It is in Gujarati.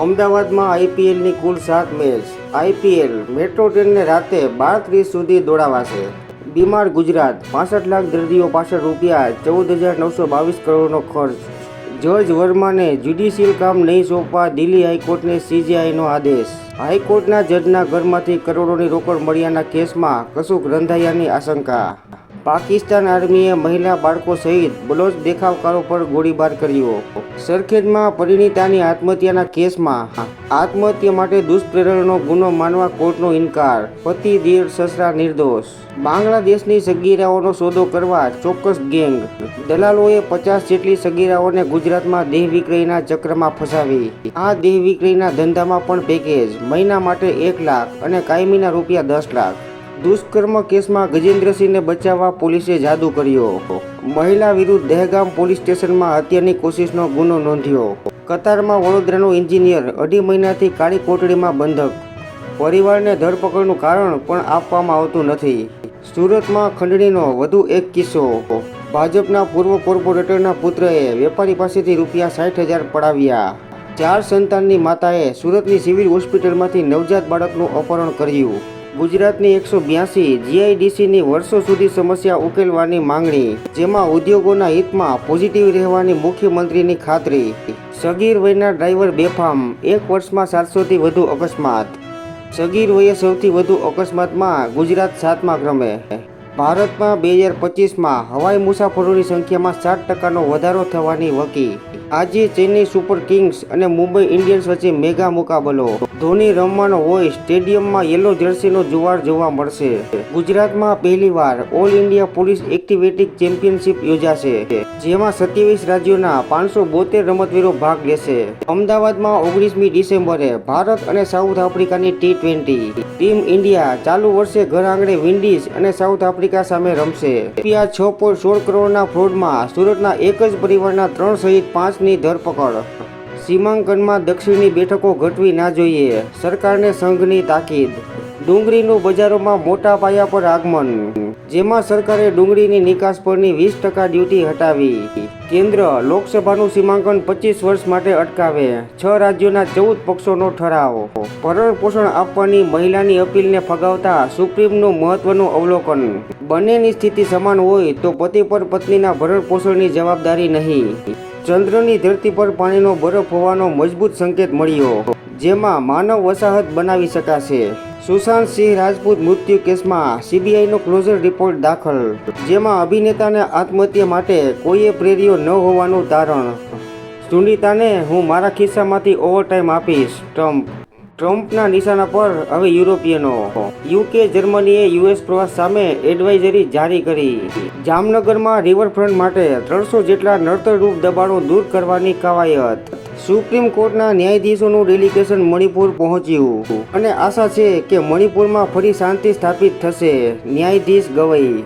અમદાવાદમાં આઈપીએલની કુલ સાત મેચ. આઈપીએલ મેટ્રો ટ્રેનને રાતે બાર ત્રીસ સુધી દોડાવાશે. બીમાર ગુજરાત, પાસઠ લાખ દર્દીઓ પાસઠ રૂપિયા ચૌદ હજાર નવસો બાવીસ કરોડનો ખર્ચ. જજ વર્માને જ્યુડિશિયલ કામ નહીં સોંપવા દિલ્હી હાઈકોર્ટને સીજીઆઈનો આદેશ. હાઈકોર્ટના જજના ઘરમાંથી કરોડોની રોકડ મળ્યાના કેસમાં કશુંક રંધાયાની આશંકા. પાકિસ્તાન આર્મીએ મહિલા બાળકો સહિત બલોચ દેખાવકારો પર ગોળીબાર કર્યો. સરખેજમાં પરિણીતાની આત્મહત્યાના કેસમાં આત્મહત્યા માટે દુષ્પ્રેરણનો ગુનો માનવા કોર્ટનો ઇનકાર, પતિ દીર સસરા નિર્દોષ. બાંગ્લાદેશની સગીરાઓનો સોદો કરવા ચોક્કસ ગેંગ. દલાલોએ પચાસ જેટલી સગીરાઓને ગુજરાતમાં દેહ વિક્રયના ચક્રમાં ફસાવી. આ દેહ વિક્રયના ધંધામાં પણ પેકેજ, મહિના માટે એક લાખ અને કાયમીના રૂપિયા દસ લાખ. દુષ્કર્મ કેસમાં ગજેન્દ્રસિંહને બચાવવા પોલીસે જાદુ કર્યો. મહિલા વિરુદ્ધ દહેગામ પોલીસ સ્ટેશનમાં હત્યાની કોશિશનો ગુનો નોંધ્યો. કતારમાં વડોદરાનો એન્જિનિયર અઢી મહિનાથી કાળી કોટડીમાં બંધક. પરિવારને ધરપકડનું કારણ પણ આપવામાં આવતું નથી. સુરતમાં ખંડણીનો વધુ એક કિસ્સો. ભાજપના પૂર્વ કોર્પોરેટરના પુત્રએ વેપારી પાસેથી રૂપિયા સાઠ હજાર પડાવ્યા. ચાર સંતાનની માતાએ સુરતની સિવિલ હોસ્પિટલમાંથી નવજાત બાળકનું અપહરણ કર્યું. ગુજરાતની એકસો બ્યાસી જીઆઈડીસીની વર્ષો સુધી સમસ્યા ઉકેલવાની માંગણી, જેમાં ઉદ્યોગોના હિતમાં પોઝિટિવ રહેવાની મુખ્યમંત્રીની ખાતરી. સગીર વયના ડ્રાઈવર બેફામ, એક વર્ષમાં સાતસોથી વધુ અકસ્માત. સગીર વયે સૌથી વધુ અકસ્માતમાં ગુજરાત સાતમા ક્રમે. ભારતમાં બે હજાર પચીસમાં હવાઈ મુસાફરોની સંખ્યામાં સાત ટકાનો વધારો થવાની વકી. આજે ચેન્નઈ સુપર કિંગ્સ અને મુંબઈ ઇન્ડિયન્સ વચ્ચે મેગા મુકાબલો. ધોની રમવાનો હોય, સ્ટેડિયમમાં યલો જર્સીનો જુવાળ જોવા મળશે. ગુજરાતમાં પહેલીવાર ઓલ ઇન્ડિયા પોલીસ એક્ટિવેટિક ચેમ્પિયનશિપ યોજાશે. જેમાં સત્યાવીસ રાજ્યોના પાંચસો બોતેર રમતવીરો ભાગ લેશે. અમદાવાદમાં ઓગણીસમી ડિસેમ્બરે ભારત અને સાઉથ આફ્રિકાની ટી ટ્વેન્ટી ટીમ ઇન્ડિયા ચાલુ વર્ષે ઘર આંગણે વિન્ડીઝ અને સાઉથ આફ્રિકા સામે રમશે. રૂપિયા છ પોઈન્ટ સોળ કરોડના ફ્રોડમાં સુરતના એક જ પરિવારના ત્રણ સહિત પાંચની ધરપકડ. સીમાંકનમાં દક્ષિણની બેઠકો ઘટવી ના જોઈએ. સરકારને સંઘની તાકીદ. ડુંગળીનું બજારોમાં મોટા પાયા પર આગમન. જેમાં સરકારે ડુંગળીની નિકાસ પરની વીસ ટકા ડ્યુટી હટાવી. કેન્દ્ર લોકસભાનું સીમાંકન પચીસ વર્ષ માટે અટકાવે. છ રાજ્યોના ચૌદ પક્ષોનો ઠરાવ. ભરણ પોષણ આપવાની મહિલાની અપીલને ફગાવતા સુપ્રીમનું મહત્વનું અવલોકન. બંનેની સ્થિતિ સમાન હોય તો પતિ પર પત્નીના ભરણ પોષણની જવાબદારી નહીં. ચંદ્રની ધરતી પર પાણીનો બરફ હોવાનો મજબૂત સંકેત મળ્યો, જેમાં માનવ વસાહત બનાવી શકાશે. સુશાંત સિંહ રાજપૂત મૃત્યુ કેસમાં સીબીઆઈનો ક્લોઝર રિપોર્ટ દાખલ, જેમાં અભિનેતાને આત્મહત્યા માટે કોઈએ પ્રેર્યો ન હોવાનું તારણ. સુનિતાને હું મારા ખિસ્સામાંથી ઓવરટાઈમ આપીશ, ટ્રમ્પ. ટ્રમ્પના નિશાના પર હવે યુરોપિયનો. યુકે જર્મનીએ યુએસ પ્રવાસ સામે એડવાઇઝરી જારી કરી. જામનગરમાં રિવરફ્રન્ટ માટે ત્રણસો જેટલા નડતરરૂપ દબાણો દૂર કરવાની કવાયત. સુપ્રીમ કોર્ટના ન્યાયાધીશોનું ડેલિગેશન મણિપુર પહોંચ્યું. અને આશા છે કે મણિપુરમાં ફરી શાંતિ સ્થાપિત થશે. ન્યાયાધીશ ગવઈ.